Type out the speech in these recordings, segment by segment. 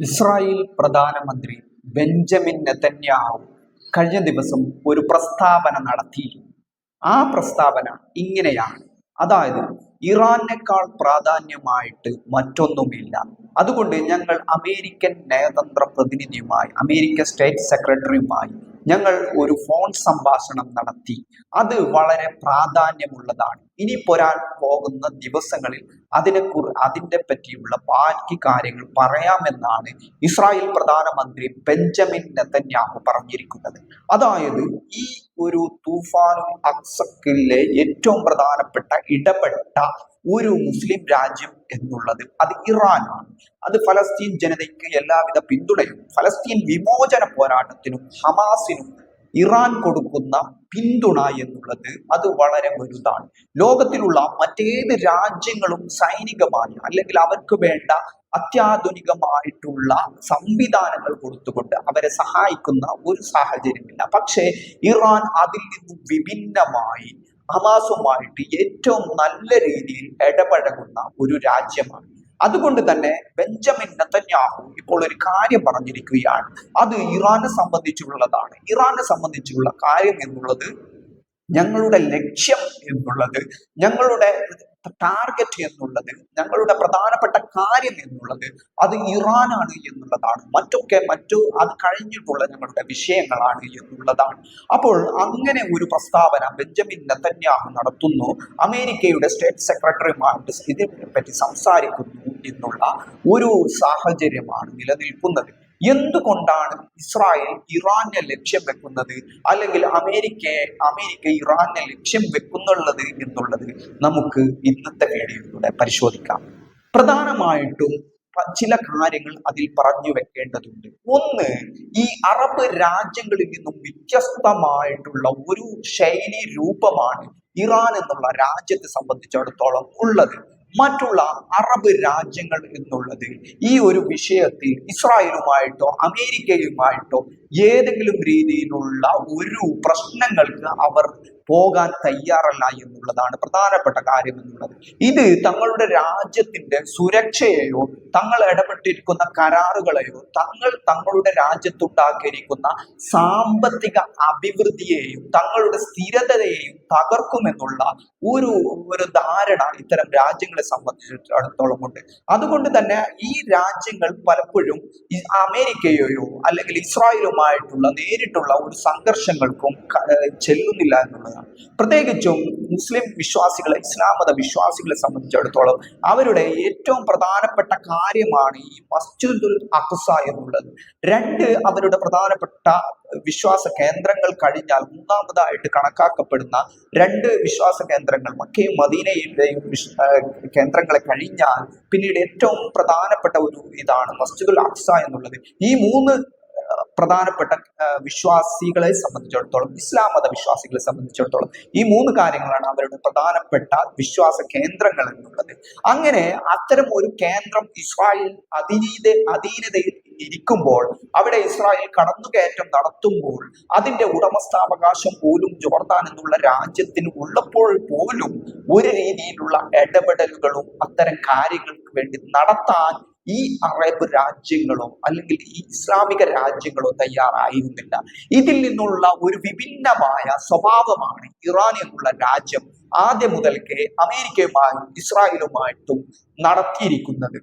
Israel പ്രധാനമന്ത്രി Benjamin Netanyahu കഴിഞ്ഞ ദിവസം ഒരു പ്രസ്താവന നടത്തിയിരുന്നു. ആ പ്രസ്താവന ഇങ്ങനെയാണ്. അതായത് ഇറാനേക്കാൾ പ്രാധാന്യമായിട്ട് മറ്റൊന്നുമില്ല. അതുകൊണ്ട് ഞങ്ങൾ അമേരിക്കൻ നയതന്ത്ര പ്രതിനിധിയുമായി അമേരിക്കൻ സ്റ്റേറ്റ് സെക്രട്ടറിയുമായി ഞങ്ങൾ ഒരു ഫോൺ സംഭാഷണം നടത്തി. അത് വളരെ പ്രാധാന്യമുള്ളതാണ്. ഇനി പോരാൻ പോകുന്ന ദിവസങ്ങളിൽ അതിനെ കുറി അതിന്റെ പറ്റിയുള്ള ബാക്കി കാര്യങ്ങൾ പറയാമെന്നാണ് ഇസ്രായേൽ പ്രധാനമന്ത്രി ബെഞ്ചമിൻ നെതന്യാഹു പറഞ്ഞിരിക്കുന്നത്. അതായത് ഈ ഒരു തൂഫാനു അക്സക്കിലെ ഏറ്റവും പ്രധാനപ്പെട്ട ഇടപെട്ട ഒരു മുസ്ലിം രാജ്യം എന്നുള്ളത് അത് ഇറാനാണ്. അത് ഫലസ്തീൻ ജനതയ്ക്ക് എല്ലാവിധ പിന്തുണയും ഫലസ്തീൻ വിമോചന പോരാട്ടത്തിനും ഹമാസിനും ഇറാൻ കൊടുക്കുന്ന പിന്തുണ എന്നുള്ളത് അത് വളരെ വലുതാണ്. ലോകത്തിലുള്ള മറ്റേത് രാജ്യങ്ങളും സൈനികമായി അല്ലെങ്കിൽ അവർക്ക് വേണ്ട അത്യാധുനികമായിട്ടുള്ള സംവിധാനങ്ങൾ കൊടുത്തുകൊണ്ട് അവരെ സഹായിക്കുന്ന ഒരു സാഹചര്യമില്ല. പക്ഷേ ഇറാൻ അതിൽ നിന്നും വിഭിന്നമായി ഹമാസുമായിട്ട് ഏറ്റവും നല്ല രീതിയിൽ ഇടപഴകുന്ന ഒരു രാജ്യമാണ്. അതുകൊണ്ട് തന്നെ ബെഞ്ചമിൻ നെതന്യാഹു ഇപ്പോൾ ഒരു കാര്യം പറഞ്ഞിരിക്കുകയാണ്. അത് ഇറാനെ സംബന്ധിച്ചുള്ളതാണ്. ഇറാനെ സംബന്ധിച്ചുള്ള കാര്യം എന്നുള്ളത് ഞങ്ങളുടെ ലക്ഷ്യം എന്നുള്ളത് ഞങ്ങളുടെ ടാർഗറ്റ് എന്നുള്ളത് ഞങ്ങളുടെ പ്രധാനപ്പെട്ട കാര്യം എന്നുള്ളത് അത് ഇറാനാണ് എന്നുള്ളതാണ്. മറ്റൊക്കെ മറ്റു അത് കഴിഞ്ഞിട്ടുള്ള ഞങ്ങളുടെ വിഷയങ്ങളാണ് എന്നുള്ളതാണ്. അപ്പോൾ അങ്ങനെ ഒരു പ്രസ്താവന ബെഞ്ചമിൻ നെത്തന്യാഹു നടത്തുന്നു. അമേരിക്കയുടെ സ്റ്റേറ്റ് സെക്രട്ടറിമാരുടെ ഇതിനെ പറ്റി സംസാരിക്കുന്നു എന്നുള്ള ഒരു സാഹചര്യമാണ് നിലനിൽക്കുന്നത്. എന്തുകൊണ്ടാണ് ഇസ്രായേൽ ഇറാനെ ലക്ഷ്യം വെക്കുന്നത്? അല്ലെങ്കിൽ അമേരിക്കയെ അമേരിക്ക ഇറാനെ ലക്ഷ്യം വെക്കുന്നുള്ളത് എന്നുള്ളത് നമുക്ക് ഇന്നത്തെ വീഡിയോയിലൂടെ പരിശോധിക്കാം. പ്രധാനമായിട്ടും ചില കാര്യങ്ങൾ അതിൽ പറഞ്ഞു വെക്കേണ്ടതുണ്ട്. ഒന്ന് ഈ അറബ് രാജ്യങ്ങളിൽ നിന്നും വ്യത്യസ്തമായിട്ടുള്ള ഒരു ശൈലി രൂപമാണ് ഇറാൻ എന്നുള്ള രാജ്യത്തെ സംബന്ധിച്ചിടത്തോളം ഉള്ളത്. മറ്റുള്ള അറബ് രാജ്യങ്ങൾ എന്നുള്ളത് ഈ ഒരു വിഷയത്തിൽ ഇസ്രായേലുമായിട്ടോ അമേരിക്കയുമായിട്ടോ ഏതെങ്കിലും രീതിയിലുള്ള ഒരു പ്രശ്നങ്ങൾക്ക് അവർ പോകാൻ തയ്യാറല്ല എന്നുള്ളതാണ് പ്രധാനപ്പെട്ട കാര്യം എന്നുള്ളത്. ഇത് തങ്ങളുടെ രാജ്യത്തിന്റെ സുരക്ഷയെയോ തങ്ങൾ ഇടപെട്ടിരിക്കുന്ന കരാറുകളെയോ തങ്ങൾ തങ്ങളുടെ രാജ്യത്തുണ്ടാക്കിയിരിക്കുന്ന സാമ്പത്തിക അഭിവൃദ്ധിയെയും തങ്ങളുടെ സ്ഥിരതയെയും തകർക്കുമെന്നുള്ള ഒരു ഒരു ധാരണ ഇത്തരം രാജ്യങ്ങളെ സംബന്ധിച്ചിടത്തോളം ഉണ്ട്. അതുകൊണ്ട് തന്നെ ഈ രാജ്യങ്ങൾ പലപ്പോഴും അമേരിക്കയെയോ അല്ലെങ്കിൽ ഇസ്രായേലുമായിട്ടുള്ള നേരിട്ടുള്ള ഒരു സംഘർഷങ്ങൾക്കും ചെല്ലുന്നില്ല ഏഹ് ചെല്ലുന്നില്ല പ്രത്യേകിച്ചും മുസ്ലിം വിശ്വാസികളെ ഇസ്ലാം മത വിശ്വാസികളെ സംബന്ധിച്ചിടത്തോളം അവരുടെ ഏറ്റവും പ്രധാനപ്പെട്ട കാര്യമാണ് ഈ മസ്ജിദുൽ അഖ്സ എന്നുള്ളത്. രണ്ട് അവരുടെ പ്രധാനപ്പെട്ട വിശ്വാസ കേന്ദ്രങ്ങൾ കഴിഞ്ഞാൽ മൂന്നാമതായിട്ട് കണക്കാക്കപ്പെടുന്ന രണ്ട് വിശ്വാസ കേന്ദ്രങ്ങൾ മക്കയും മദീനയുടെയും കേന്ദ്രങ്ങളെ കഴിഞ്ഞാൽ പിന്നീട് ഏറ്റവും പ്രധാനപ്പെട്ട ഒരു ഇതാണ് മസ്ജിദുൽ അഖ്സ എന്നുള്ളത്. ഈ മൂന്ന് പ്രധാനപ്പെട്ട വിശ്വാസികളെ സംബന്ധിച്ചിടത്തോളം ഇസ്ലാം മത വിശ്വാസികളെ സംബന്ധിച്ചിടത്തോളം ഈ മൂന്ന് കാര്യങ്ങളാണ് അവരുടെ പ്രധാനപ്പെട്ട വിശ്വാസ കേന്ദ്രങ്ങൾ എന്നുള്ളത്. അങ്ങനെ അത്തരം ഒരു കേന്ദ്രം ഇസ്രായേൽ അധീനത അധീനതയിൽ ഇരിക്കുമ്പോൾ അവിടെ ഇസ്രായേൽ കടന്നുകയറ്റം നടത്തുമ്പോൾ അതിന്റെ ഉടമസ്ഥാവകാശം പോലും ജോർദാൻ എന്നുള്ള രാജ്യത്തിന് ഉള്ളപ്പോൾ പോലും ഒരു രീതിയിലുള്ള ഇടപെടലുകളും അത്തരം കാര്യങ്ങൾക്ക് വേണ്ടി നടത്താൻ ഈ അറബ് രാജ്യങ്ങളോ അല്ലെങ്കിൽ ഈ ഇസ്ലാമിക രാജ്യങ്ങളോ തയ്യാറായിരുന്നില്ല. ഇതിൽ നിന്നുള്ള ഒരു വിഭിന്നമായ സ്വഭാവമാണ് ഇറാൻ എന്നുള്ള രാജ്യം ആദ്യം മുതൽക്കേ അമേരിക്കയുമായും ഇസ്രായേലുമായിട്ടും നടത്തിയിരിക്കുന്നത്.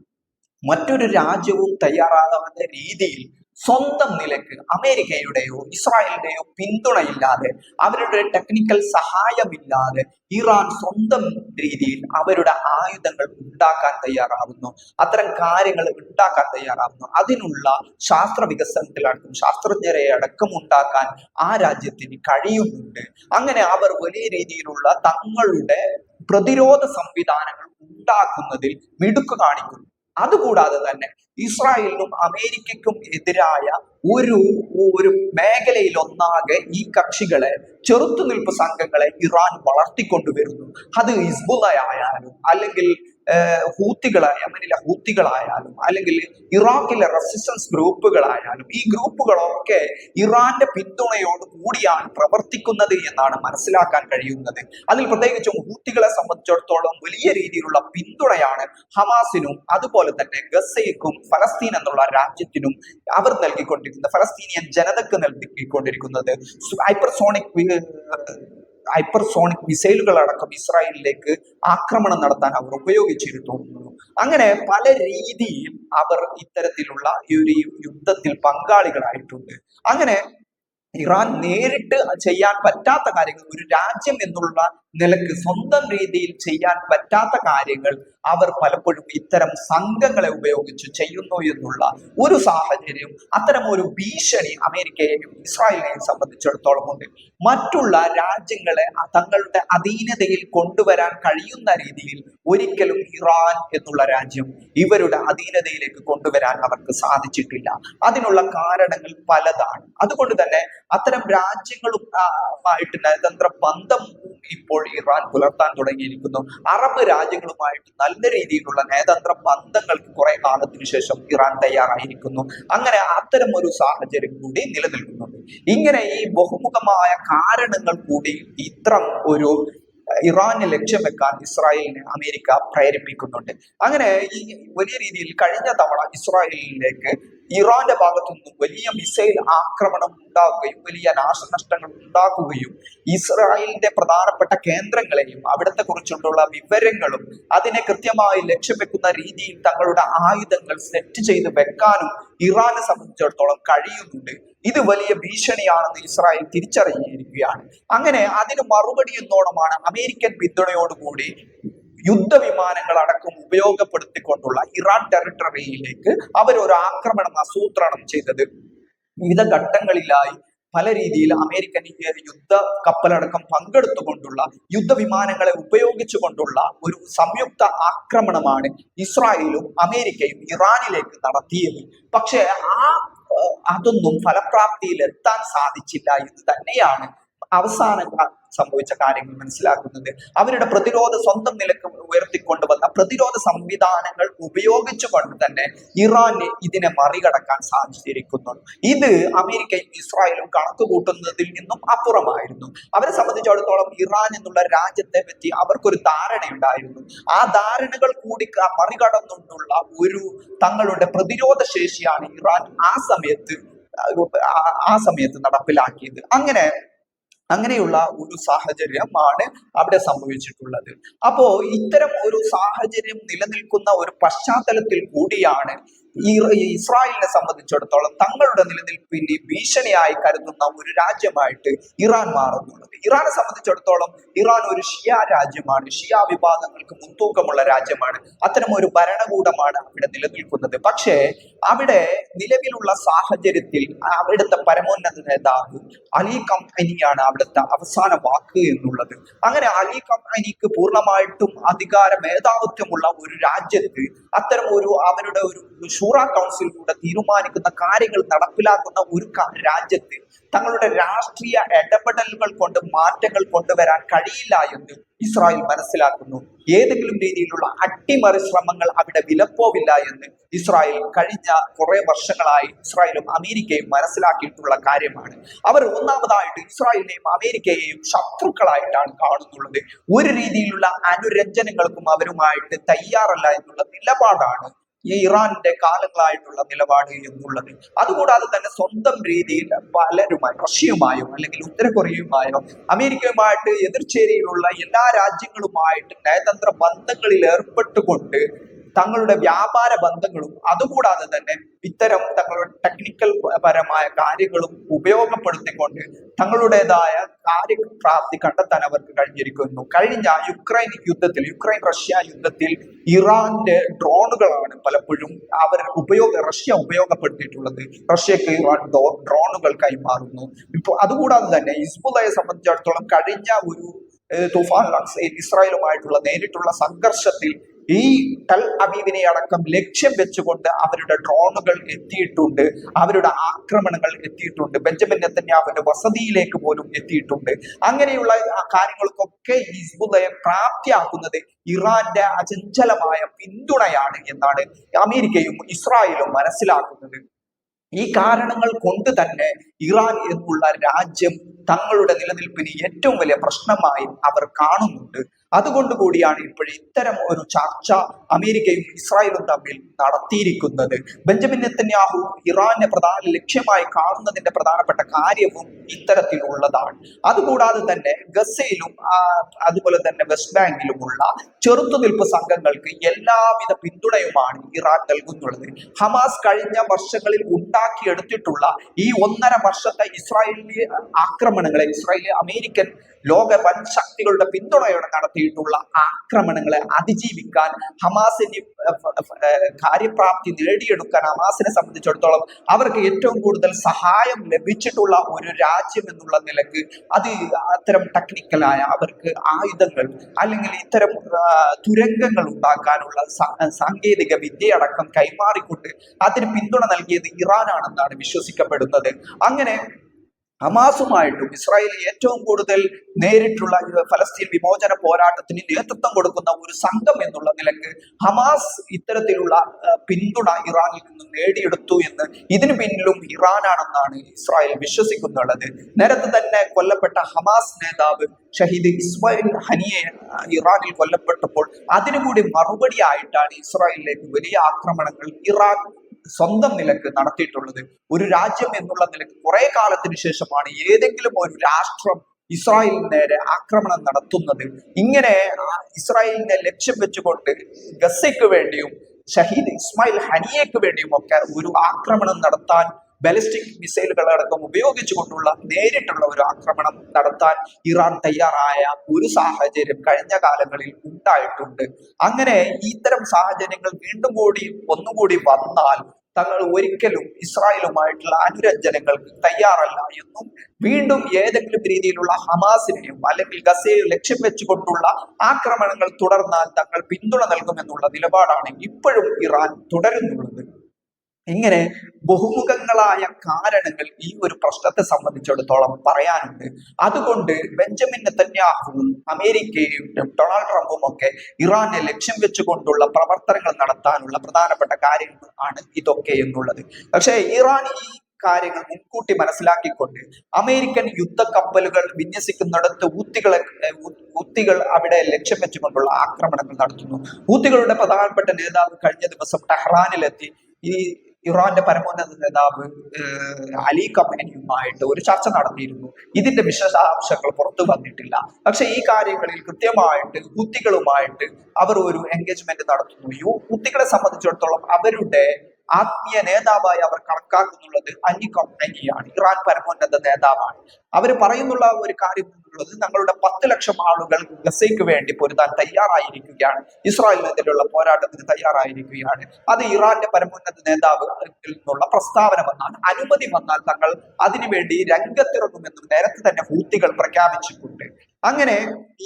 മറ്റൊരു രാജ്യവും തയ്യാറാകാത്ത രീതിയിൽ സ്വന്തം നിലയ്ക്ക് അമേരിക്കയുടെയോ ഇസ്രായേലിന്റെയോ പിന്തുണയില്ലാതെ അവരുടെ ടെക്നിക്കൽ സഹായമില്ലാതെ ഇറാൻ സ്വന്തം രീതിയിൽ അവരുടെ ആയുധങ്ങൾ ഉണ്ടാക്കാൻ തയ്യാറാവുന്നു. അത്തരം കാര്യങ്ങൾ ഉണ്ടാക്കാൻ തയ്യാറാവുന്നു. അതിനുള്ള ശാസ്ത്ര വികസനത്തിലടക്കം ശാസ്ത്രജ്ഞരെ അടക്കം ഉണ്ടാക്കാൻ ആ രാജ്യത്തിന് കഴിയുന്നുണ്ട്. അങ്ങനെ അവർ വലിയ രീതിയിലുള്ള തങ്ങളുടെ പ്രതിരോധ സംവിധാനങ്ങൾ ഉണ്ടാക്കുന്നതിൽ മിടുക്ക് കാണിക്കുന്നു. അതുകൂടാതെ തന്നെ ഇസ്രായേലിനും അമേരിക്കയ്ക്കും എതിരായ ഒരു ഒരു മേഖലയിൽ ഒന്നാകെ ഈ കക്ഷികളെ ചെറുത്തുനിൽപ്പ് സംഘങ്ങളെ ഇറാൻ വളർത്തിക്കൊണ്ടുവരുന്നു. അത് ഹിസ്ബുള്ള ആയാലും അല്ലെങ്കിൽ ഹൂത്തികളായ യമനിലെ ഹൂത്തികളായാലും അല്ലെങ്കിൽ ഇറാഖിലെ റെസിസ്റ്റൻസ് ഗ്രൂപ്പുകളായാലും ഈ ഗ്രൂപ്പുകളൊക്കെ ഇറാന്റെ പിന്തുണയോട് കൂടിയാണ് പ്രവർത്തിക്കുന്നത് എന്നാണ് മനസ്സിലാക്കാൻ കഴിയുന്നത്. അതിൽ പ്രത്യേകിച്ചും ഹൂത്തികളെ സംബന്ധിച്ചിടത്തോളം വലിയ രീതിയിലുള്ള പിന്തുണയാണ് ഹമാസിനും അതുപോലെ തന്നെ ഗസയ്ക്കും ഫലസ്തീൻ എന്നുള്ള രാജ്യത്തിനും അവർ നൽകിക്കൊണ്ടിരിക്കുന്നത് ഫലസ്തീനിയൻ ജനതക്ക് നൽകിക്കൊണ്ടിരിക്കുന്നത്. ഹൈപ്പർസോണിക് ഹൈപ്പർസോണിക് മിസൈലുകൾ അടക്കം ഇസ്രായേലിലേക്ക് ആക്രമണം നടത്താൻ അവർ ഉപയോഗിച്ചിരുന്നു. അങ്ങനെ പല രീതിയിൽ അവർ ഇത്തരത്തിലുള്ള ഈ യുദ്ധത്തിൽ പങ്കാളികളായിട്ടുണ്ട്. അങ്ങനെ ഇറാൻ നേരിട്ട് ചെയ്യാൻ പറ്റാത്ത കാര്യങ്ങൾ ഒരു രാജ്യം എന്നുള്ള നിലയ്ക്ക് സ്വന്തം രീതിയിൽ ചെയ്യാൻ പറ്റാത്ത കാര്യങ്ങൾ അവർ പലപ്പോഴും ഇത്തരം സംഘങ്ങളെ ഉപയോഗിച്ച് ചെയ്യുന്നു എന്നുള്ള ഒരു സാഹചര്യം അത്തരം ഒരു ഭീഷണി അമേരിക്കയെയും ഇസ്രായേലിനെയും സംബന്ധിച്ചിടത്തോളം ഉണ്ട്. മറ്റുള്ള രാജ്യങ്ങളെ തങ്ങളുടെ അധീനതയിൽ കൊണ്ടുവരാൻ കഴിയുന്ന രീതിയിൽ ഒരിക്കലും ഇറാൻ എന്നുള്ള രാജ്യം ഇവരുടെ അധീനതയിലേക്ക് കൊണ്ടുവരാൻ അവർക്ക് സാധിച്ചിട്ടില്ല. അതിനുള്ള കാരണങ്ങൾ പലതാണ്. അതുകൊണ്ട് തന്നെ അത്തരം രാജ്യങ്ങളും ആയിട്ട് നയതന്ത്ര ബന്ധം ഇപ്പോൾ ഇറാൻ പുലർത്താൻ തുടങ്ങിയിരിക്കുന്നു. അറബ് രാജ്യങ്ങളുമായിട്ട് നല്ല രീതിയിലുള്ള നയതന്ത്ര ബന്ധങ്ങൾക്ക് കുറെ കാലത്തിനു ശേഷം ഇറാൻ തയ്യാറായിരിക്കുന്നു. അങ്ങനെ അത്തരം ഒരു സാഹചര്യം കൂടി നിലനിൽക്കുന്നുണ്ട് ഇങ്ങനെ ഈ ബഹുമുഖമായ കാരണങ്ങൾ കൂടി ഇത്തരം ഒരു ഇറാനെ ലക്ഷ്യം വെക്കാൻ ഇസ്രായേലിനെ അമേരിക്ക പ്രേരിപ്പിക്കുന്നുണ്ട്. അങ്ങനെ ഈ വലിയ രീതിയിൽ കഴിഞ്ഞ തവണ ഇസ്രായേലിലേക്ക് ഇറാന്റെ ഭാഗത്തു നിന്നും വലിയ മിസൈൽ ആക്രമണം ഉണ്ടാകുകയും വലിയ നാശനഷ്ടങ്ങൾ ഉണ്ടാക്കുകയും ഇസ്രായേലിന്റെ പ്രധാനപ്പെട്ട കേന്ദ്രങ്ങളെയും അവിടത്തെ കുറിച്ചുള്ള വിവരങ്ങളും അതിനെ കൃത്യമായി ലക്ഷ്യം വെക്കുന്ന രീതിയിൽ തങ്ങളുടെ ആയുധങ്ങൾ സെറ്റ് ചെയ്ത് വെക്കാനും ഇറാനെ സംബന്ധിച്ചിടത്തോളം കഴിയുന്നുണ്ട്. ഇത് വലിയ ഭീഷണിയാണെന്ന് ഇസ്രായേൽ തിരിച്ചറിഞ്ഞിരിക്കുകയാണ്. അങ്ങനെ അതിന് മറുപടി എന്നോണമാണ് അമേരിക്കൻ പിന്തുണയോടുകൂടി യുദ്ധവിമാനങ്ങൾ അടക്കം ഉപയോഗപ്പെടുത്തിക്കൊണ്ടുള്ള ഇറാൻ ടെറിട്ടറിയിലേക്ക് അവർ ഒരു ആക്രമണം ആസൂത്രണം ചെയ്തത്. വിവിധ ഘട്ടങ്ങളിലായി പല രീതിയിൽ അമേരിക്കൻ യുദ്ധ കപ്പലടക്കം പങ്കെടുത്തുകൊണ്ടുള്ള യുദ്ധവിമാനങ്ങളെ ഉപയോഗിച്ചുകൊണ്ടുള്ള ഒരു സംയുക്ത ആക്രമണമാണ് ഇസ്രായേലും അമേരിക്കയും ഇറാനിലേക്ക് നടത്തിയത്. പക്ഷേ ആ അതൊന്നും ഫലപ്രാപ്തിയിൽ എത്താൻ സാധിച്ചില്ല എന്ന് തന്നെയാണ് അവസാനം സംഭവിച്ച കാര്യങ്ങൾ മനസ്സിലാക്കുന്നത് അവരുടെ പ്രതിരോധ സ്വന്തം നിലയ്ക്ക് ഉയർത്തിക്കൊണ്ടുവന്ന പ്രതിരോധ സംവിധാനങ്ങൾ ഉപയോഗിച്ചുകൊണ്ട് തന്നെ ഇറാന് ഇതിനെ മറികടക്കാൻ സാധിച്ചിരിക്കുന്നു. ഇത് അമേരിക്കയും ഇസ്രായേലും കണക്ക് കൂട്ടുന്നതിൽ നിന്നും അപ്പുറമായിരുന്നു. അവരെ സംബന്ധിച്ചിടത്തോളം ഇറാൻ എന്നുള്ള രാജ്യത്തെ പറ്റി അവർക്കൊരു ധാരണയുണ്ടായിരുന്നു. ആ ധാരണകൾ കൂടി മറികടന്നുകൊണ്ടുള്ള ഒരു തങ്ങളുടെ പ്രതിരോധ ശേഷിയാണ് ഇറാൻ ആ സമയത്ത് ആ സമയത്ത് നടപ്പിലാക്കിയത്. അങ്ങനെ അങ്ങനെയുള്ള ഒരു സാഹചര്യമാണ് അവിടെ സംഭവിച്ചിട്ടുള്ളത്. അപ്പോ ഇത്തരം ഒരു സാഹചര്യം നിലനിൽക്കുന്ന ഒരു പശ്ചാത്തലത്തിൽ കൂടിയാണ് ഈ ഇസ്രായേലിനെ സംബന്ധിച്ചിടത്തോളം തങ്ങളുടെ നിലനിൽപ്പിന് ഭീഷണിയായി കരുതുന്ന ഒരു രാജ്യമായിട്ട് ഇറാൻ മാറുന്നുള്ളത്. ഇറാനെ സംബന്ധിച്ചിടത്തോളം ഇറാൻ ഒരു ഷിയ രാജ്യമാണ്. ഷിയ വിഭാഗങ്ങൾക്ക് മുൻതൂക്കമുള്ള രാജ്യമാണ്. അത്തരം ഒരു ഭരണകൂടമാണ് അവിടെ നിലനിൽക്കുന്നത്. പക്ഷേ അവിടെ നിലവിലുള്ള സാഹചര്യത്തിൽ അവിടുത്തെ പരമോന്നത നേതാവ് അലി കമ്പനിയാണ് അവിടുത്തെ അവസാന വാക്ക് എന്നുള്ളത്. അങ്ങനെ അലി കമ്പനിക്ക് പൂർണമായിട്ടും അധികാര മേധാവിത്വമുള്ള ഒരു രാജ്യത്ത് അത്തരം ഒരു അവരുടെ ഒരു ഷൂറ കൗൺസിലിലൂടെ തീരുമാനിക്കുന്ന കാര്യങ്ങൾ നടപ്പിലാക്കുന്ന ഒരു രാജ്യത്തിൽ രാജ്യത്ത് തങ്ങളുടെ രാഷ്ട്രീയ ഇടപെടലുകൾ കൊണ്ട് മാറ്റങ്ങൾ കൊണ്ടുവരാൻ കഴിയില്ല എന്ന് ഇസ്രായേൽ മനസ്സിലാക്കുന്നു. ഏതെങ്കിലും രീതിയിലുള്ള അട്ടിമറി ശ്രമങ്ങൾ അവിടെ വിലപ്പോവില്ല എന്ന് ഇസ്രായേൽ കഴിഞ്ഞ കുറെ വർഷങ്ങളായി ഇസ്രായേലും അമേരിക്കയും മനസ്സിലാക്കിയിട്ടുള്ള കാര്യമാണ്. അവർ ഒന്നാമതായിട്ട് ഇസ്രായേലിനെയും അമേരിക്കയെയും ശത്രുക്കളായിട്ടാണ് കാണുന്നുള്ളത്. ഒരു രീതിയിലുള്ള അനുരഞ്ജനങ്ങൾക്കും അവരുമായിട്ട് തയ്യാറല്ല എന്നുള്ള നിലപാടാണ് ഈ ഇറാന്റെ കാലങ്ങളായിട്ടുള്ള നിലപാട് എന്നുള്ളത്. അതുകൂടാതെ തന്നെ സ്വന്തം രീതിയിൽ പലരുമായി റഷ്യയുമായോ അല്ലെങ്കിൽ ഉത്തര കൊറിയയുമായോ അമേരിക്കയുമായിട്ട് എതിർചേരിയിലുള്ള എല്ലാ രാജ്യങ്ങളുമായിട്ട് നയതന്ത്ര ബന്ധങ്ങളിൽ ഏർപ്പെട്ടുകൊണ്ട് തങ്ങളുടെ വ്യാപാര ബന്ധങ്ങളും അതുകൂടാതെ തന്നെ ഇത്തരം തങ്ങളുടെ ടെക്നിക്കൽ പരമായ കാര്യങ്ങളും ഉപയോഗപ്പെടുത്തിക്കൊണ്ട് തങ്ങളുടേതായ കാര്യപ്രാപ്തി കണ്ടെത്താൻ അവർക്ക് കഴിഞ്ഞിരിക്കുന്നു. കഴിഞ്ഞ യുക്രൈൻ യുദ്ധത്തിൽ യുക്രൈൻ റഷ്യ യുദ്ധത്തിൽ ഇറാന്റെ ഡ്രോണുകളാണ് പലപ്പോഴും അവർ ഉപയോഗ റഷ്യ ഉപയോഗപ്പെടുത്തിയിട്ടുള്ളത്. റഷ്യക്ക് ഇറാൻ ഡ്രോണുകൾ കൈമാറുന്നു. ഇപ്പോൾ അതുകൂടാതെ തന്നെ ഇസ്ബുലയെ സംബന്ധിച്ചിടത്തോളം കഴിഞ്ഞ ഒരു തുഫാൻ ഇസ്രായേലുമായിട്ടുള്ള നേരിട്ടുള്ള സംഘർഷത്തിൽ ഈ തൽ അവീവിനെ അടക്കം ലക്ഷ്യം വെച്ചുകൊണ്ട് അവരുടെ ഡ്രോണുകൾ എത്തിയിട്ടുണ്ട് അവരുടെ ആക്രമണങ്ങൾ എത്തിയിട്ടുണ്ട് ബെഞ്ചമിൻ നെത്തന്യാവിന്റെ വസതിയിലേക്ക് പോലും എത്തിയിട്ടുണ്ട്. അങ്ങനെയുള്ള കാര്യങ്ങൾക്കൊക്കെ ഹിസ്ബുള്ളയെ പ്രാപ്തിയാക്കുന്നത് ഇറാന്റെ അചഞ്ചലമായ പിന്തുണയാണ് എന്നാണ് അമേരിക്കയും ഇസ്രായേലും മനസ്സിലാക്കുന്നത്. ഈ കാരണങ്ങൾ കൊണ്ട് തന്നെ ഇറാൻ എന്നുള്ള രാജ്യം തങ്ങളുടെ നിലനിൽപ്പിന് ഏറ്റവും വലിയ പ്രശ്നമായി അവർ കാണുന്നുണ്ട്. അതുകൊണ്ട് കൂടിയാണ് ഇപ്പോൾ ഇത്തരം ഒരു ചർച്ച അമേരിക്കയും ഇസ്രായേലും തമ്മിൽ നടത്തിയിരിക്കുന്നത്. ബെഞ്ചമിൻ നെത്തന്യാഹു ഇറാനെ പ്രധാന ലക്ഷ്യമായി കാണുന്നതിന്റെ പ്രധാനപ്പെട്ട കാര്യവും ഇത്തരത്തിലുള്ളതാണ്. അതുകൂടാതെ തന്നെ ഗസയിലും അതുപോലെ തന്നെ വെസ്റ്റ് ബാങ്കിലുമുള്ള ചെറുത്തുനിൽപ്പ് സംഘങ്ങൾക്ക് എല്ലാവിധ പിന്തുണയുമാണ് ഇറാൻ നൽകുന്നുള്ളത്. ഹമാസ് കഴിഞ്ഞ വർഷങ്ങളിൽ ഉണ്ടാക്കിയെടുത്തിട്ടുള്ള ഈ ഒന്നര വർഷത്തെ ഇസ്രായേലി ആക്രമണങ്ങളെ ഇസ്രായേലി അമേരിക്കൻ ലോക വൻ ശക്തികളുടെ പിന്തുണയോടെ നടത്തിയിട്ടുള്ള ആക്രമണങ്ങളെ അതിജീവിക്കാൻ ഹമാസിന് ഏഹ് കാര്യപ്രാപ്തി നേടിയെടുക്കാൻ ഹമാസിനെ സംബന്ധിച്ചിടത്തോളം അവർക്ക് ഏറ്റവും കൂടുതൽ സഹായം ലഭിച്ചിട്ടുള്ള ഒരു രാജ്യം എന്നുള്ള നിലയ്ക്ക് അത് അത്തരം ടെക്നിക്കലായ അവർക്ക് ആയുധങ്ങൾ അല്ലെങ്കിൽ ഇത്തരം തുരങ്കങ്ങൾ ഉണ്ടാക്കാനുള്ള സാങ്കേതിക വിദ്യയടക്കം കൈമാറിക്കൊണ്ട് അതിന് പിന്തുണ നൽകിയത് ഇറാനാണെന്നാണ് വിശ്വസിക്കപ്പെടുന്നത്. അങ്ങനെ ഹമാസുമായിട്ടും ഇസ്രായേൽ ഏറ്റവും കൂടുതൽ നേരിട്ടുള്ള ഫലസ്തീൻ വിമോചന പോരാട്ടത്തിന് നേതൃത്വം കൊടുക്കുന്ന ഒരു സംഘം എന്നുള്ള നിലയ്ക്ക് ഹമാസ് ഇത്തരത്തിലുള്ള പിന്തുണ ഇറാനിൽ നിന്ന് നേടിയെടുത്തു എന്ന് ഇതിന് പിന്നിലും ഇറാനാണെന്നാണ് ഇസ്രായേൽ വിശ്വസിക്കുന്നുള്ളത്. നേരത്തെ തന്നെ കൊല്ലപ്പെട്ട ഹമാസ് നേതാവ് ഷഹീദ് ഇസ്മായിൽ ഹനിയെ ഇറാനിൽ കൊല്ലപ്പെട്ടപ്പോൾ അതിനുകൂടി മറുപടി ആയിട്ടാണ് ഇസ്രായേലിലേക്ക് വലിയ ആക്രമണങ്ങൾ ഇറാൻ സ്വന്തം നിലയ്ക്ക് നടത്തിയിട്ടുള്ളത് ഒരു രാജ്യം എന്നുള്ള നിലയ്ക്ക് കുറെ കാലത്തിന് ശേഷമാണ് ഏതെങ്കിലും ഒരു രാഷ്ട്രം ഇസ്രായേലിന് നേരെ ആക്രമണം നടത്തുന്നത്. ഇങ്ങനെ ഇസ്രായേലിനെ ലക്ഷ്യം വെച്ചുകൊണ്ട് ഗസയ്ക്ക് വേണ്ടിയും ഷഹീദ് ഇസ്മായിൽ ഹനിയയ്ക്ക് വേണ്ടിയും ഒക്കെ ഒരു ആക്രമണം നടത്താൻ ബാലിസ്റ്റിക് മിസൈലുകൾ അടക്കം ഉപയോഗിച്ചുകൊണ്ടുള്ള നേരിട്ടുള്ള ഒരു ആക്രമണം നടത്താൻ ഇറാൻ തയ്യാറായ ഒരു സാഹചര്യം കഴിഞ്ഞ കാലങ്ങളിൽ ഉണ്ടായിട്ടുണ്ട്. അങ്ങനെ ഇത്തരം സാഹചര്യങ്ങൾ വീണ്ടും കൂടി ഒന്നുകൂടി വന്നാൽ തങ്ങൾ ഒരിക്കലും ഇസ്രായേലുമായിട്ടുള്ള അനുരഞ്ജനങ്ങൾക്ക് തയ്യാറല്ല എന്നും വീണ്ടും ഏതെങ്കിലും രീതിയിലുള്ള ഹമാസിനെയും അല്ലെങ്കിൽ ഗസയെയും ലക്ഷ്യം വെച്ചുകൊണ്ടുള്ള ആക്രമണങ്ങൾ തുടർന്നാൽ തങ്ങൾ പിന്തുണ നൽകുമെന്നുള്ള നിലപാടാണ് ഇപ്പോഴും ഇറാൻ തുടരുന്നുള്ളത്. ഇങ്ങനെ ബഹുമുഖങ്ങളായ കാരണങ്ങൾ ഈ ഒരു പ്രശ്നത്തെ സംബന്ധിച്ചിടത്തോളം പറയാനുണ്ട്. അതുകൊണ്ട് ബെഞ്ചമിൻ നെത്തന്യാഹുവും അമേരിക്കയും ഡൊണാൾഡ് ട്രംപും ഒക്കെ ഇറാനെ ലക്ഷ്യം വെച്ചുകൊണ്ടുള്ള പ്രവർത്തനങ്ങൾ നടത്താനുള്ള പ്രധാനപ്പെട്ട കാര്യങ്ങൾ ആണ് ഇതൊക്കെ എന്നുള്ളത്. പക്ഷേ ഇറാൻ ഈ കാര്യങ്ങൾ മുൻകൂട്ടി മനസ്സിലാക്കിക്കൊണ്ട് അമേരിക്കൻ യുദ്ധക്കപ്പലുകൾ വിന്യസിക്കുന്നിടത്ത് ഊത്തികളെ ഊത്തികൾ അവിടെ ലക്ഷ്യം വെച്ചുകൊണ്ടുള്ള ആക്രമണങ്ങൾ നടത്തുന്നു. ഊത്തികളുടെ പ്രധാനപ്പെട്ട നേതാവ് കഴിഞ്ഞ ദിവസം ടെഹ്റാനിലെത്തി. ഈ ഇറാന്റെ പരമോന്നത നേതാവ് അലി കമേനിയുമായിട്ട് ഒരു ചർച്ച നടത്തിയിരുന്നു ഇതിന്റെ വിശദാംശങ്ങൾ പുറത്തു വന്നിട്ടില്ല. പക്ഷെ ഈ കാര്യങ്ങളിൽ കൃത്യമായിട്ട് കുട്ടികളുമായിട്ട് അവർ ഒരു എൻഗേജ്മെന്റ് നടത്തുന്നു. യു സംബന്ധിച്ചിടത്തോളം അവരുടെ ആത്മീയ നേതാവായി അവർ കണക്കാക്കുന്നുള്ളത് അലി കമേനിയാണ് ഇറാൻ പരമോന്നത നേതാവാണ്. അവർ പറയുന്നുള്ള ഒരു കാര്യം എന്നുള്ളത് ഞങ്ങളുടെ പത്ത് ലക്ഷം ആളുകൾ ഗസയ്ക്ക് വേണ്ടി പൊരുതാൻ തയ്യാറായിരിക്കുകയാണ്. ഇസ്രായേലിനെതിരെയുള്ള പോരാട്ടത്തിന് തയ്യാറായിരിക്കുകയാണ്. അത് ഇറാന്റെ പരമോന്നത നേതാവ് നിന്നുള്ള പ്രസ്താവന വന്നാൽ അനുമതി വന്നാൽ തങ്ങൾ അതിനുവേണ്ടി രംഗത്തിറങ്ങുമെന്നും നേരത്തെ തന്നെ ഹൂത്തികൾ പ്രഖ്യാപിച്ചിട്ടുണ്ട്. അങ്ങനെ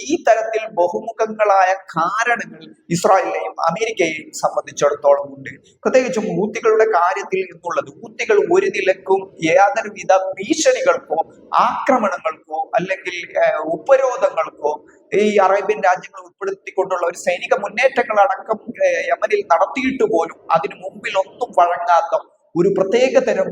ഈ തരത്തിൽ ബഹുമുഖങ്ങളായ കാരണങ്ങൾ ഇസ്രായേലിനെയും അമേരിക്കയെയും സംബന്ധിച്ചിടത്തോളം ഉണ്ട്. പ്രത്യേകിച്ചും ഊത്തികളുടെ കാര്യത്തിൽ നിന്നുള്ളത് ഊത്തികൾ ഒരു നിലക്കും യാതൊരുവിധ ഭീഷണികൾക്കോ ആക്രമണങ്ങൾക്കോ അല്ലെങ്കിൽ ഉപരോധങ്ങൾക്കോ ഈ അറേബ്യൻ രാജ്യങ്ങൾ ഉൾപ്പെടുത്തിക്കൊണ്ടുള്ള ഒരു സൈനിക മുന്നേറ്റങ്ങൾ അടക്കം യമനിൽ നടത്തിയിട്ട് പോലും അതിനു മുമ്പിൽ ഒന്നും വഴങ്ങാത്ത ഒരു പ്രത്യേക തരം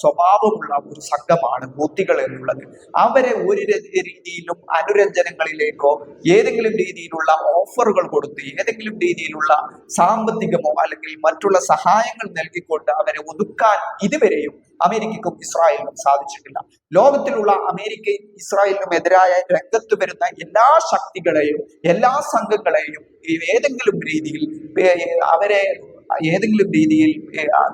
സ്വഭാവമുള്ള ഒരു സംഘമാണ് ഹൂത്തികൾ എന്നുള്ളത്. അവരെ ഒരു രീതിയിലും അനുരഞ്ജനങ്ങളിലേക്കോ ഏതെങ്കിലും രീതിയിലുള്ള ഓഫറുകൾ കൊടുത്ത് ഏതെങ്കിലും രീതിയിലുള്ള സാമ്പത്തികമോ അല്ലെങ്കിൽ മറ്റുള്ള സഹായങ്ങൾ നൽകിക്കൊണ്ട് അവരെ ഒതുക്കാൻ ഇതുവരെയും അമേരിക്കക്കും ഇസ്രായേലിനും സാധിച്ചിട്ടില്ല. ലോകത്തിലുള്ള അമേരിക്കയും ഇസ്രായേലിനും എതിരായ രംഗത്ത് വരുന്ന എല്ലാ ശക്തികളെയും എല്ലാ സംഘങ്ങളെയും ഏതെങ്കിലും രീതിയിൽ അവരെ ഏതെങ്കിലും രീതിയിൽ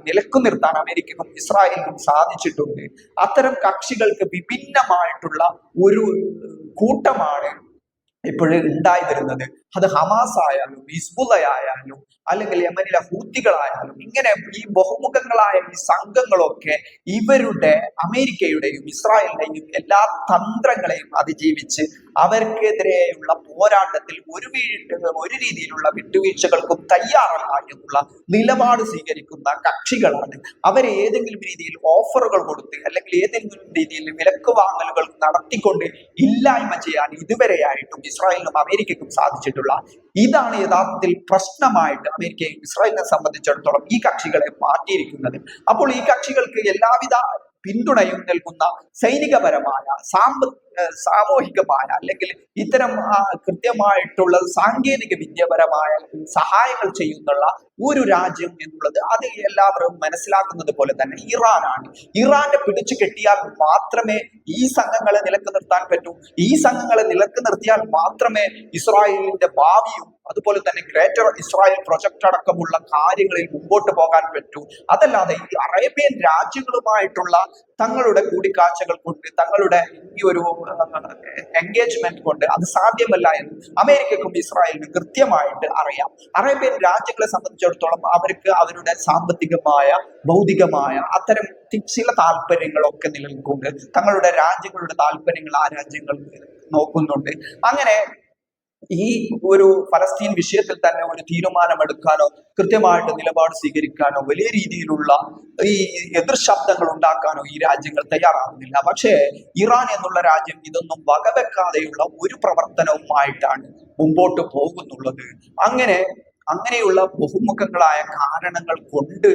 നിലക്കു നിർത്താൻ അമേരിക്കക്കും ഇസ്രായേലിനും സാധിച്ചിട്ടുണ്ട്. അത്തരം കക്ഷികൾക്ക് വിഭിന്നമായിട്ടുള്ള ഒരു കൂട്ടമാണ് ഇപ്പോഴും ഉണ്ടായി വരുന്നത്. അത് ഹമാസ് ആയാലും ഹിസ്ബുലയായാലും അല്ലെങ്കിൽ യമനിലെ ഹൂത്തികളായാലും ഇങ്ങനെ ഈ ബഹുമുഖങ്ങളായ ഈ സംഘങ്ങളൊക്കെ ഇവരുടെ അമേരിക്കയുടെയും ഇസ്രായേലിന്റെയും എല്ലാ തന്ത്രങ്ങളെയും അതിജീവിച്ച് അവർക്കെതിരെയുള്ള പോരാട്ടത്തിൽ ഒരു വീഴ് ഒരു രീതിയിലുള്ള വിട്ടുവീഴ്ചകൾക്കും തയ്യാറല്ല എന്നുള്ള നിലപാട് സ്വീകരിക്കുന്ന കക്ഷികളാണ്. അവരെ ഏതെങ്കിലും രീതിയിൽ ഓഫറുകൾ കൊടുത്ത് അല്ലെങ്കിൽ ഏതെങ്കിലും രീതിയിൽ വിലക്ക് വാങ്ങലുകൾ നടത്തിക്കൊണ്ട് ഇല്ലായ്മ ചെയ്യാൻ ഇതുവരെയായിട്ടും ഇസ്രായേലിനും അമേരിക്കയ്ക്കും സാധിച്ചിട്ടുള്ള ഇതാണ് യഥാർത്ഥത്തിൽ പ്രശ്നമായിട്ട് അമേരിക്കയും ഇസ്രായേലിനെ സംബന്ധിച്ചിടത്തോളം ഈ കക്ഷികളെ മാറ്റിയിരിക്കുന്നത്. അപ്പോൾ ഈ കക്ഷികൾക്ക് എല്ലാവിധ പിന്തുണയും നൽകുന്ന സൈനികപരമായ സാമ്പ സാമൂഹികമായ അല്ലെങ്കിൽ ഇത്തരം കൃത്യമായിട്ടുള്ള സാങ്കേതിക വിദ്യപരമായ സഹായങ്ങൾ ചെയ്യുന്നുള്ള ഒരു രാജ്യം എന്നുള്ളത് അത് എല്ലാവരും മനസ്സിലാക്കുന്നത് പോലെ തന്നെ ഇറാനാണ്. ഇറാനെ പിടിച്ചു കെട്ടിയാൽ മാത്രമേ ഈ സംഘങ്ങളെ നിലയ്ക്ക് നിർത്താൻ പറ്റൂ. ഈ സംഘങ്ങളെ നിലയ്ക്ക് നിർത്തിയാൽ മാത്രമേ ഇസ്രായേലിന്റെ ഭാവിയും അതുപോലെ തന്നെ ഗ്രേറ്റർ ഇസ്രായേൽ പ്രൊജക്ട് അടക്കമുള്ള കാര്യങ്ങളിൽ മുമ്പോട്ട് പോകാൻ പറ്റൂ. അതല്ലാതെ ഈ അറേബ്യൻ രാജ്യങ്ങളുമായിട്ടുള്ള തങ്ങളുടെ കൂടിക്കാഴ്ചകൾ കൊണ്ട് തങ്ങളുടെ ഈ ഒരു എൻഗേജ്മെന്റ് കൊണ്ട് അത് സാധ്യമല്ല എന്ന് അമേരിക്കക്കും ഇസ്രായേലിനും കൃത്യമായിട്ട് അറിയാം. അറേബ്യൻ രാജ്യങ്ങളെ സംബന്ധിച്ചിടത്തോളം അവർക്ക് അവരുടെ സാമ്പത്തികമായ ഭൗതികമായ അത്തരം ചില താല്പര്യങ്ങളൊക്കെ നിലനിൽക്കുന്നുണ്ട്. തങ്ങളുടെ രാജ്യങ്ങളുടെ താല്പര്യങ്ങൾ ആ രാജ്യങ്ങൾ നോക്കുന്നുണ്ട്. അങ്ങനെ ഈ ഒരു ഫലസ്തീൻ വിഷയത്തിൽ തന്നെ ഒരു തീരുമാനമെടുക്കാനോ കൃത്യമായിട്ട് നിലപാട് സ്വീകരിക്കാനോ വലിയ രീതിയിലുള്ള ഈ എതിർ ശബ്ദങ്ങൾ ഉണ്ടാക്കാനോ ഈ രാജ്യങ്ങൾ തയ്യാറാകുന്നില്ല. പക്ഷേ ഇറാൻ എന്നുള്ള രാജ്യം ഇതൊന്നും വകവെക്കാതെയുള്ള ഒരു പ്രവർത്തനവുമായിട്ടാണ് മുമ്പോട്ട് പോകുന്നുള്ളത്. അങ്ങനെ അങ്ങനെയുള്ള ബഹുമുഖങ്ങളായ കാരണങ്ങൾ കൊണ്ട്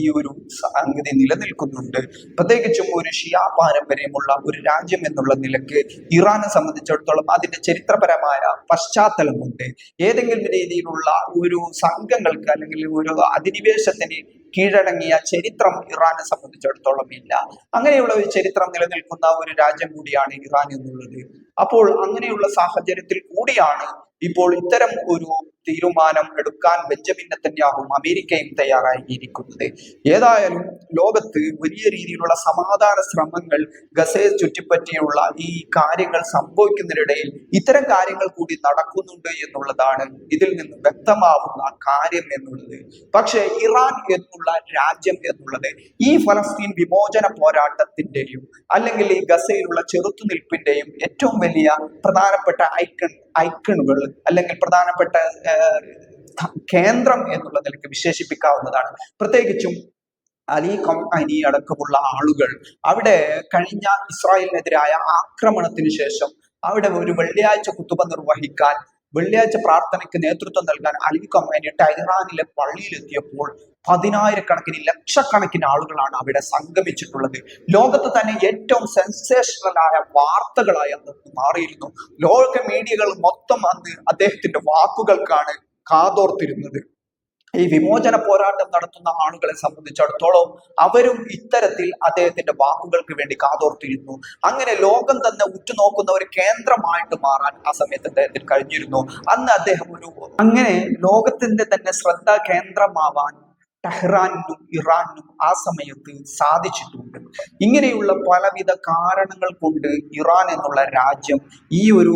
ഈ ഒരു സംഗതി നിലനിൽക്കുന്നുണ്ട് പ്രത്യേകിച്ചും ഒരു ഷിയാ പാരമ്പര്യമുള്ള ഒരു രാജ്യം എന്നുള്ള നിലയ്ക്ക് ഇറാനെ സംബന്ധിച്ചിടത്തോളം അതിന്റെ ചരിത്രപരമായ പശ്ചാത്തലമുണ്ട്. ഏതെങ്കിലും രീതിയിലുള്ള ഒരു സംഘങ്ങൾക്ക് അല്ലെങ്കിൽ ഒരു അധിനിവേശത്തിന് കീഴടങ്ങിയ ചരിത്രം ഇറാനെ സംബന്ധിച്ചിടത്തോളം ഇല്ല. അങ്ങനെയുള്ള ഒരു ചരിത്രം നിലനിൽക്കുന്ന ഒരു രാജ്യം കൂടിയാണ് ഇറാൻ എന്നുള്ളത്. അപ്പോൾ അങ്ങനെയുള്ള സാഹചര്യത്തിൽ കൂടിയാണ് ഇപ്പോൾ ഇത്തരം ഒരു തീരുമാനം എടുക്കാൻ ബെഞ്ചമിൻ നെത്തന്യാഹും അമേരിക്കയും തയ്യാറായിരിക്കുന്നത്. ഏതായാലും ലോകത്ത് വലിയ രീതിയിലുള്ള സമാധാന ശ്രമങ്ങൾ ഗസയെ ചുറ്റിപ്പറ്റിയുള്ള ഈ കാര്യങ്ങൾ സംഭവിക്കുന്നതിനിടയിൽ ഇത്തരം കാര്യങ്ങൾ കൂടി നടക്കുന്നുണ്ട് എന്നുള്ളതാണ് ഇതിൽ നിന്ന് വ്യക്തമാവുന്ന കാര്യം എന്നുള്ളത്. പക്ഷേ ഇറാൻ എന്നുള്ള രാജ്യം എന്നുള്ളത് ഈ ഫലസ്തീൻ വിമോചന പോരാട്ടത്തിന്റെയും അല്ലെങ്കിൽ ഈ ഗസയിലുള്ള ചെറുത്തുനിൽപ്പിന്റെയും ഏറ്റവും വലിയ പ്രധാനപ്പെട്ട ഐക്കൺ ഐക്കണുകൾ അല്ലെങ്കിൽ പ്രധാനപ്പെട്ട കേന്ദ്രം എന്നുള്ള നിലയ്ക്ക് വിശേഷിപ്പിക്കാവുന്നതാണ്. പ്രത്യേകിച്ചും അലി കംഅനി അടക്കമുള്ള ആളുകൾ അവിടെ കഴിഞ്ഞ ഇസ്രായേലിനെതിരായ ആക്രമണത്തിന് ശേഷം അവിടെ ഒരു വെള്ളിയാഴ്ച കുത്തുബ നിർവഹിക്കാൻ വെള്ളിയാഴ്ച പ്രാർത്ഥനയ്ക്ക് നേതൃത്വം നൽകാൻ അലി കംഅനി ടൈറാനിലെ പള്ളിയിലെത്തിയപ്പോൾ പതിനായിരക്കണക്കിന് ലക്ഷക്കണക്കിന് ആളുകളാണ് അവിടെ സംഗമിച്ചിട്ടുള്ളത്. ലോകത്ത് തന്നെ ഏറ്റവും സെൻസേഷണലായ വാർത്തകളായി അന്ന് മാറിയിരുന്നു. ലോക മീഡിയകൾ മൊത്തം അന്ന് അദ്ദേഹത്തിന്റെ വാക്കുകൾക്കാണ് കാതോർത്തിരുന്നത്. ഈ വിമോചന പോരാട്ടം നടത്തുന്ന ആളുകളെ സംബന്ധിച്ചിടത്തോളം അവരും ഇത്തരത്തിൽ അദ്ദേഹത്തിന്റെ വാക്കുകൾക്ക് വേണ്ടി കാതോർത്തിരുന്നു. അങ്ങനെ ലോകം തന്നെ ഉറ്റുനോക്കുന്ന ഒരു കേന്ദ്രമായിട്ട് മാറാൻ ആ സമയത്ത് അദ്ദേഹത്തിന് കഴിഞ്ഞിരുന്നു. അന്ന് അദ്ദേഹം ഒരു അങ്ങനെ ലോകത്തിന്റെ തന്നെ ശ്രദ്ധ കേന്ദ്രമാവാൻ ടെഹ്റാനിനും ഇറാനും ആ സമയത്ത് സാധിച്ചിട്ടുണ്ട്. ഇങ്ങനെയുള്ള പലവിധ കാരണങ്ങൾ കൊണ്ട് ഇറാൻ എന്നുള്ള രാജ്യം ഈ ഒരു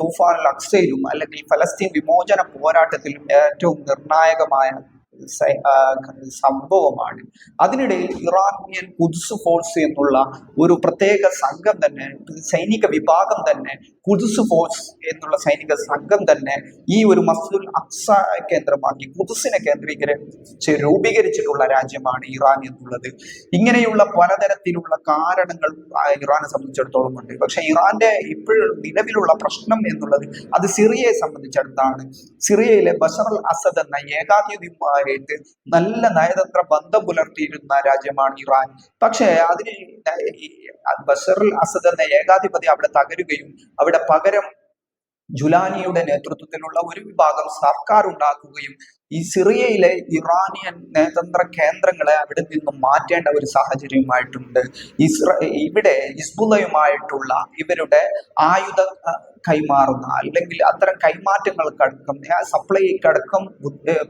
തൂഫാൻ അക്സയിലും അല്ലെങ്കിൽ ഫലസ്തീൻ വിമോചന പോരാട്ടത്തിലും ഏറ്റവും നിർണായകമായ സംഭവമാണ്. അതിനിടയിൽ ഇറാനിയൻ കുദ്സ് ഫോഴ്സ് എന്നുള്ള ഒരു പ്രത്യേക സംഘം തന്നെ സൈനിക വിഭാഗം തന്നെ കുദ്സ് ഫോഴ്സ് എന്നുള്ള സൈനിക സംഘം തന്നെ ഈ ഒരു മസ്ജിദുൽ അക്സ കേന്ദ്രമാക്കി കുദ്സിനെ കേന്ദ്രീകരിച്ച് രൂപീകരിച്ചിട്ടുള്ള രാജ്യമാണ് ഇറാൻ എന്നുള്ളത്. ഇങ്ങനെയുള്ള പലതരത്തിലുള്ള കാരണങ്ങൾ ഇറാനെ സംബന്ധിച്ചിടത്തോളം ഉണ്ട്. പക്ഷെ ഇറാന്റെ ഇപ്പോഴും നിലവിലുള്ള പ്രശ്നം എന്നുള്ളത് അത് സിറിയയെ സംബന്ധിച്ചിടത്താണ്. സിറിയയിലെ ബഷർ അൽ അസദ് എന്ന ഏകാധിപതിയുമായിട്ട് നല്ല നയതന്ത്ര ബന്ധം പുലർത്തിയിരുന്ന രാജ്യമാണ് ഇറാൻ. പക്ഷേ അതിന് ബഷറുൽ അസദ് എന്ന ഏകാധിപതി അവിടെ തകരുകയും അവിടെ പകരം ജുലാനിയുടെ നേതൃത്വത്തിലുള്ള ഒരു വിഭാഗം സർക്കാർ ഉണ്ടാക്കുകയും ഈ സിറിയയിലെ ഇറാനിയൻ നയതന്ത്ര കേന്ദ്രങ്ങളെ അവിടെ നിന്നും മാറ്റേണ്ട ഒരു സാഹചര്യമായിട്ടുണ്ട്. ഇസ്ര ഇവിടെ ഇസ്ബുലയുമായിട്ടുള്ള ഇവരുടെ ആയുധ കൈമാറുന്ന അല്ലെങ്കിൽ അത്തരം കൈമാറ്റങ്ങൾക്കടക്കം സപ്ലൈക്കടക്കം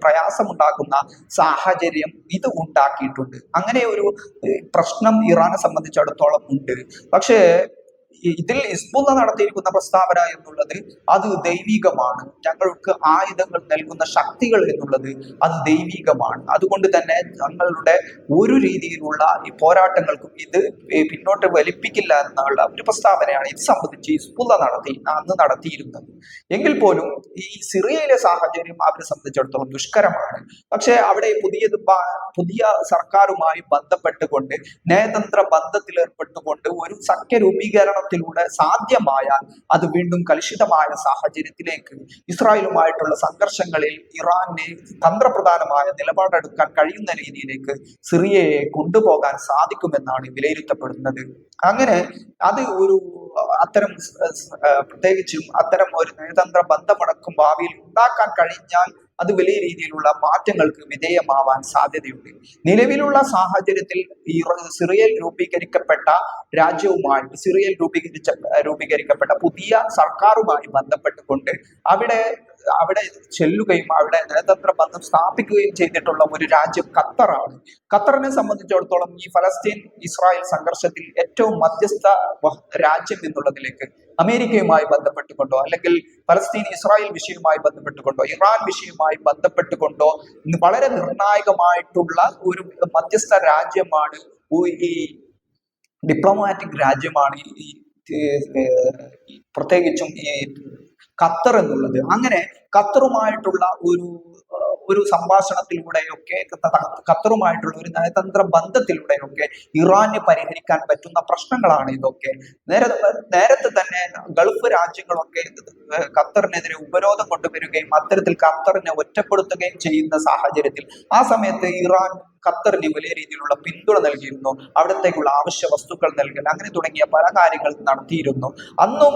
പ്രയാസമുണ്ടാക്കുന്ന സാഹചര്യം ഇത് ഉണ്ടാക്കിയിട്ടുണ്ട്. അങ്ങനെ ഒരു പ്രശ്നം ഇറാനെ സംബന്ധിച്ചിടത്തോളം ഉണ്ട്. പക്ഷേ ഇതിൽ ഹിസ്ബുള്ള നടത്തിയിരിക്കുന്ന പ്രസ്താവന എന്നുള്ളത് അത് ദൈവികമാണ്. ഞങ്ങൾക്ക് ആയുധങ്ങൾ നൽകുന്ന ശക്തികൾ എന്നുള്ളത് അത് ദൈവികമാണ്. അതുകൊണ്ട് തന്നെ ഞങ്ങളുടെ ഒരു രീതിയിലുള്ള ഈ പോരാട്ടങ്ങൾക്കും ഇത് പിന്നോട്ട് വലിപ്പിക്കില്ല എന്നുള്ള ഒരു പ്രസ്താവനയാണ് ഇത് സംബന്ധിച്ച് ഹിസ്ബുള്ള നടത്തി അന്ന് നടത്തിയിരുന്നത്. എങ്കിൽ പോലും ഈ സിറിയയിലെ സാഹചര്യം അവരെ സംബന്ധിച്ചിടത്തോളം ദുഷ്കരമാണ്. പക്ഷെ അവിടെ പുതിയ പുതിയ സർക്കാരുമായി ബന്ധപ്പെട്ടുകൊണ്ട് നയതന്ത്ര ബന്ധത്തിൽ ഏർപ്പെട്ടുകൊണ്ട് ഒരു സഖ്യ രൂപീകരണത്തിലൂടെ സാധ്യമായാൽ അത് വീണ്ടും കലുഷിതമായ സാഹചര്യത്തിലേക്ക് ഇസ്രായേലുമായിട്ടുള്ള സംഘർഷങ്ങളിൽ ഇറാനെ തന്ത്രപ്രധാനമായ നിലപാടെടുക്കാൻ കഴിയുന്ന രീതിയിലേക്ക് സിറിയയെ കൊണ്ടുപോകാൻ സാധിക്കുമെന്നാണ് വിലയിരുത്തപ്പെടുന്നത്. അങ്ങനെ അത് ഒരു അത്തരം പ്രത്യേകിച്ചും അത്തരം ഒരു നയതന്ത്ര ബന്ധമടക്കം ഭാവിയിൽ ഉണ്ടാക്കാൻ കഴിഞ്ഞാൽ അത് വലിയ രീതിയിലുള്ള മാറ്റങ്ങൾക്ക് വിധേയമാവാൻ സാധ്യതയുണ്ട്. നിലവിലുള്ള സാഹചര്യത്തിൽ ഈ സിറിയൽ രൂപീകരിക്കപ്പെട്ട രാജ്യവുമായി സിറിയൽ രൂപീകരിച്ച രൂപീകരിക്കപ്പെട്ട പുതിയ സർക്കാരുമായി ബന്ധപ്പെട്ടുകൊണ്ട് അവിടെ അവിടെ ചെല്ലുകയും അവിടെ നയതന്ത്ര ബന്ധം സ്ഥാപിക്കുകയും ചെയ്തിട്ടുള്ള ഒരു രാജ്യം ഖത്തറാണ്. ഖത്തറിനെ സംബന്ധിച്ചിടത്തോളം ഈ ഫലസ്തീൻ ഇസ്രായേൽ സംഘർഷത്തിൽ ഏറ്റവും മധ്യസ്ഥ രാജ്യം എന്നുള്ളതിലേക്ക് അമേരിക്കയുമായി ബന്ധപ്പെട്ടുകൊണ്ടോ അല്ലെങ്കിൽ പലസ്തീൻ ഇസ്രായേൽ വിഷയവുമായി ബന്ധപ്പെട്ടുകൊണ്ടോ ഇറാൻ വിഷയവുമായി ബന്ധപ്പെട്ടുകൊണ്ടോ വളരെ നിർണായകമായിട്ടുള്ള ഒരു മധ്യസ്ഥ രാജ്യമാണ് ഈ ഡിപ്ലോമാറ്റിക് രാജ്യമാണ് ഈ പ്രത്യേകിച്ചും ഈ ഖത്തർ എന്നുള്ളത്. അങ്ങനെ ഖത്തറുമായിട്ടുള്ള ഒരു ഒരു സംഭാഷണത്തിലൂടെയൊക്കെ ഖത്തറുമായിട്ടുള്ള ഒരു നയതന്ത്ര ബന്ധത്തിലൂടെയൊക്കെ ഇറാന് പരിഹരിക്കാൻ പറ്റുന്ന പ്രശ്നങ്ങളാണ് ഇതൊക്കെ. നേരെ നേരത്തെ തന്നെ ഗൾഫ് രാജ്യങ്ങളൊക്കെ ഖത്തറിനെതിരെ ഉപരോധം കൊണ്ടുവരികയും അത്തരത്തിൽ ഖത്തറിനെ ഒറ്റപ്പെടുത്തുകയും ചെയ്യുന്ന സാഹചര്യത്തിൽ ആ സമയത്ത് ഇറാൻ ഖത്തറിന് വലിയ രീതിയിലുള്ള പിന്തുണ നൽകിയിരുന്നു. അവിടത്തേക്കുള്ള ആവശ്യ വസ്തുക്കൾ നൽകൽ അങ്ങനെ തുടങ്ങിയ പല കാര്യങ്ങൾ നടത്തിയിരുന്നു. അന്നും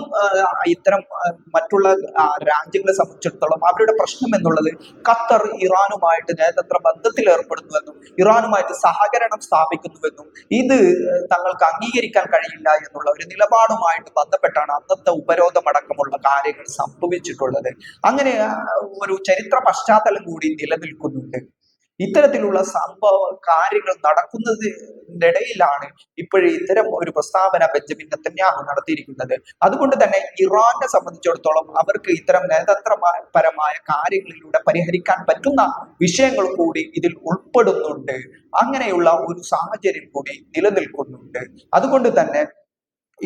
ഇത്തരം മറ്റുള്ള രാജ്യങ്ങളെ സംബന്ധിച്ചിടത്തോളം അവരുടെ പ്രശ്നം എന്നുള്ളത് ഖത്തർ ഇറാനുമായിട്ട് നയതന്ത്ര ബന്ധത്തിൽ ഏർപ്പെടുന്നുവെന്നും ഇറാനുമായിട്ട് സഹകരണം സ്ഥാപിക്കുന്നുവെന്നും ഇത് തങ്ങൾക്ക് അംഗീകരിക്കാൻ കഴിയില്ല എന്നുള്ള ഒരു നിലപാടുമായിട്ട് ബന്ധപ്പെട്ടാണ് അന്നത്തെ ഉപരോധമടക്കമുള്ള കാര്യങ്ങൾ സംഭവിച്ചിട്ടുള്ളത്. അങ്ങനെ ഒരു ചരിത്ര പശ്ചാത്തലം കൂടി നിലനിൽക്കുന്നുണ്ട്. ഇത്തരത്തിലുള്ള സംഭവ കാര്യങ്ങൾ നടക്കുന്നതിന്റെ ഇടയിലാണ് ഇപ്പോഴും ഇത്തരം ഒരു പ്രസ്താവന ബെഞ്ചമിൻ നെത്തന്യാഹു നടത്തിയിരിക്കുന്നത്. അതുകൊണ്ട് തന്നെ ഇറാനെ സംബന്ധിച്ചിടത്തോളം അവർക്ക് ഇത്തരം നയതന്ത്രപരമായ കാര്യങ്ങളിലൂടെ പരിഹരിക്കാൻ പറ്റുന്ന വിഷയങ്ങൾ കൂടി ഇതിൽ ഉൾപ്പെടുന്നുണ്ട്. അങ്ങനെയുള്ള ഒരു സാഹചര്യം കൂടി നിലനിൽക്കുന്നുണ്ട്. അതുകൊണ്ട് തന്നെ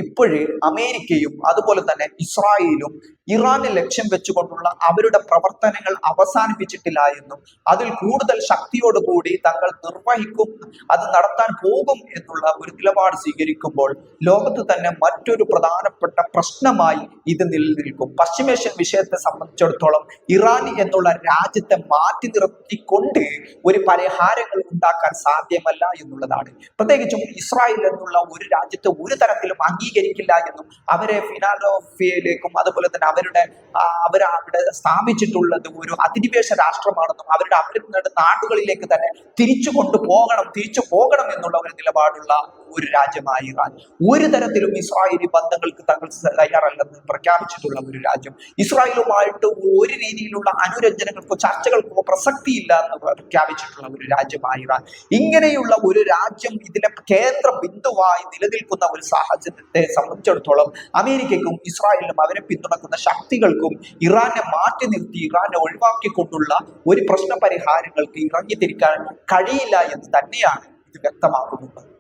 ഇപ്പോഴ് അമേരിക്കയും അതുപോലെ തന്നെ ഇസ്രായേലും ഇറാനെ ലക്ഷ്യം വെച്ചുകൊണ്ടുള്ള അവരുടെ പ്രവർത്തനങ്ങൾ അവസാനിപ്പിച്ചിട്ടില്ല എന്നും അതിൽ കൂടുതൽ ശക്തിയോടുകൂടി തങ്ങൾ നിർവഹിക്കും അത് നടത്താൻ പോകും എന്നുള്ള ഒരു നിലപാട് സ്വീകരിക്കുമ്പോൾ ലോകത്ത് തന്നെ മറ്റൊരു പ്രധാനപ്പെട്ട പ്രശ്നമായി ഇത് നിലനിൽക്കും. പശ്ചിമേഷ്യൻ വിഷയത്തെ സംബന്ധിച്ചിടത്തോളം ഇറാൻ എന്നുള്ള രാജ്യത്തെ മാറ്റി നിർത്തിക്കൊണ്ട് ഒരു പരിഹാരങ്ങൾ ഉണ്ടാക്കാൻ സാധ്യമല്ല എന്നുള്ളതാണ്. പ്രത്യേകിച്ചും ഇസ്രായേൽ എന്നുള്ള ഒരു രാജ്യത്തെ ഒരു തരത്തിലും അംഗീകരിക്കില്ല എന്നും അവരെ ഫിനാലോഫിയയിലേക്കും അതുപോലെ തന്നെ അവരുടെ അവർ അവിടെ സ്ഥാപിച്ചിട്ടുള്ളത് ഒരു അധിനിവേശ രാഷ്ട്രമാണെന്നും അവരുടെ അവരുടെ നാടുകളിലേക്ക് തന്നെ തിരിച്ചു കൊണ്ടുപോകണം തിരിച്ചു പോകണം എന്നുള്ള ഒരു നിലപാടുള്ള ഒരു രാജ്യമായ ഇറാൻ. ഒരു തരത്തിലും ഇസ്രായേലി ബന്ധങ്ങൾക്ക് തങ്ങൾ തയ്യാറല്ലെന്ന് പ്രഖ്യാപിച്ചിട്ടുള്ള ഒരു രാജ്യം. ഇസ്രായേലുമായിട്ട് ഒരു രീതിയിലുള്ള അനുരഞ്ജനങ്ങൾക്കോ ചർച്ചകൾക്കോ പ്രസക്തിയില്ല എന്ന് പ്രഖ്യാപിച്ചിട്ടുള്ള ഒരു രാജ്യമായ ഇറാൻ. ഇങ്ങനെയുള്ള ഒരു രാജ്യം ഇതിലെ കേന്ദ്ര ബിന്ദുവായി നിലനിൽക്കുന്ന ഒരു സാഹചര്യത്തെ സംബന്ധിച്ചിടത്തോളം അമേരിക്കയ്ക്കും ഇസ്രായേലിനും അവരെ പിന്തുണക്കുന്ന ശക്തികൾക്കും ഇറാനെ മാറ്റി നിർത്തി ഇറാനെ ഒഴിവാക്കിക്കൊണ്ടുള്ള ഒരു പ്രശ്ന പരിഹാരങ്ങൾക്ക് ഇറങ്ങിത്തിരിക്കാൻ കഴിയില്ല എന്ന് തന്നെയാണ് ഇത് വ്യക്തമാക്കുന്നത്